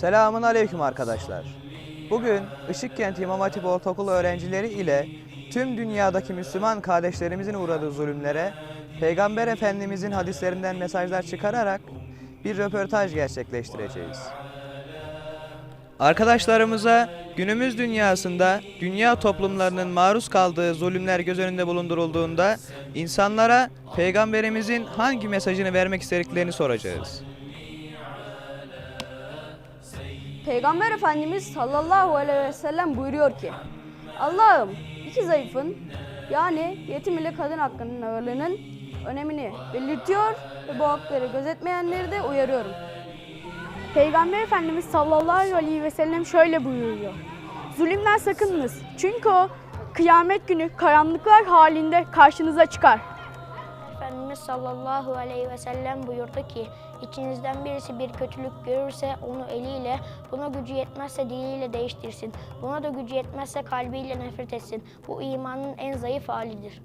Selamun Aleyküm arkadaşlar. Bugün Işıkkent İmam Hatip Ortaokulu öğrencileri ile tüm dünyadaki Müslüman kardeşlerimizin uğradığı zulümlere Peygamber Efendimizin hadislerinden mesajlar çıkararak bir röportaj gerçekleştireceğiz. Arkadaşlarımıza günümüz dünyasında dünya toplumlarının maruz kaldığı zulümler göz önünde bulundurulduğunda insanlara peygamberimizin hangi mesajını vermek istediklerini soracağız. Peygamber Efendimiz sallallahu aleyhi ve sellem buyuruyor ki Allah'ım iki zayıfın yani yetim ile kadın hakkının ağırlığının önemini belirtiyor ve bu hakları gözetmeyenleri de uyarıyorum. Peygamber Efendimiz sallallahu aleyhi ve sellem şöyle buyuruyor. Zulümden sakınınız. Çünkü o kıyamet günü karanlıklar halinde karşınıza çıkar. Efendimiz sallallahu aleyhi ve sellem buyurdu ki içinizden birisi bir kötülük görürse onu eliyle, buna gücü yetmezse diliyle değiştirsin. Buna da gücü yetmezse kalbiyle nefret etsin. Bu imanın en zayıf halidir.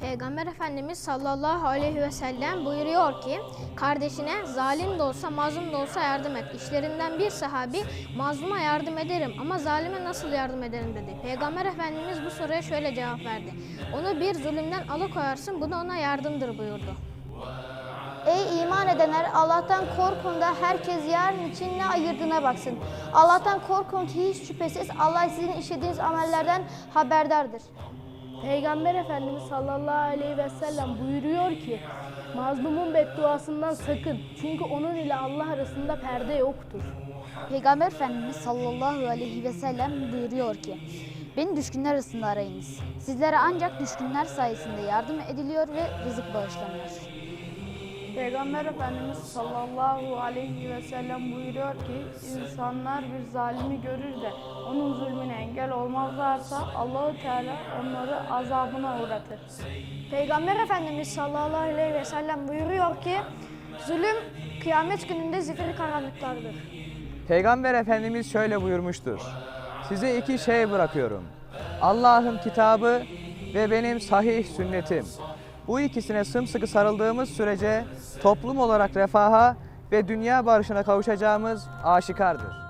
Peygamber Efendimiz sallallahu aleyhi ve sellem buyuruyor ki kardeşine zalim de olsa mazlum da olsa yardım et. İşlerinden bir sahabi mazluma yardım ederim ama zalime nasıl yardım ederim dedi. Peygamber Efendimiz bu soruya şöyle cevap verdi. Onu bir zulümden alıkoyarsın bu da ona yardımdır buyurdu. Ey iman edenler Allah'tan korkun da herkes yarın için ne ayırdığına baksın. Allah'tan korkun ki hiç şüphesiz Allah sizin işlediğiniz amellerden haberdardır. Peygamber Efendimiz sallallahu aleyhi ve sellem buyuruyor ki mazlumun bedduasından sakın. Çünkü onun ile Allah arasında perde yoktur. Peygamber Efendimiz sallallahu aleyhi ve sellem buyuruyor ki Beni düşkünler arasında arayınız. Sizlere ancak düşkünler sayesinde yardım ediliyor ve rızık bağışlanıyor. Peygamber Efendimiz sallallahu aleyhi ve sellem buyuruyor ki insanlar bir zalimi görür de onun zulmüne engel olmazlarsa Allahu Teala onları azabına uğratır. Peygamber Efendimiz sallallahu aleyhi ve sellem buyuruyor ki zulüm kıyamet gününde zifiri karanlıklardır. Peygamber Efendimiz şöyle buyurmuştur. Size iki şey bırakıyorum. Allah'ın kitabı ve benim sahih sünnetim. Bu ikisine sımsıkı sarıldığımız sürece toplum olarak refaha ve dünya barışına kavuşacağımız aşikardır.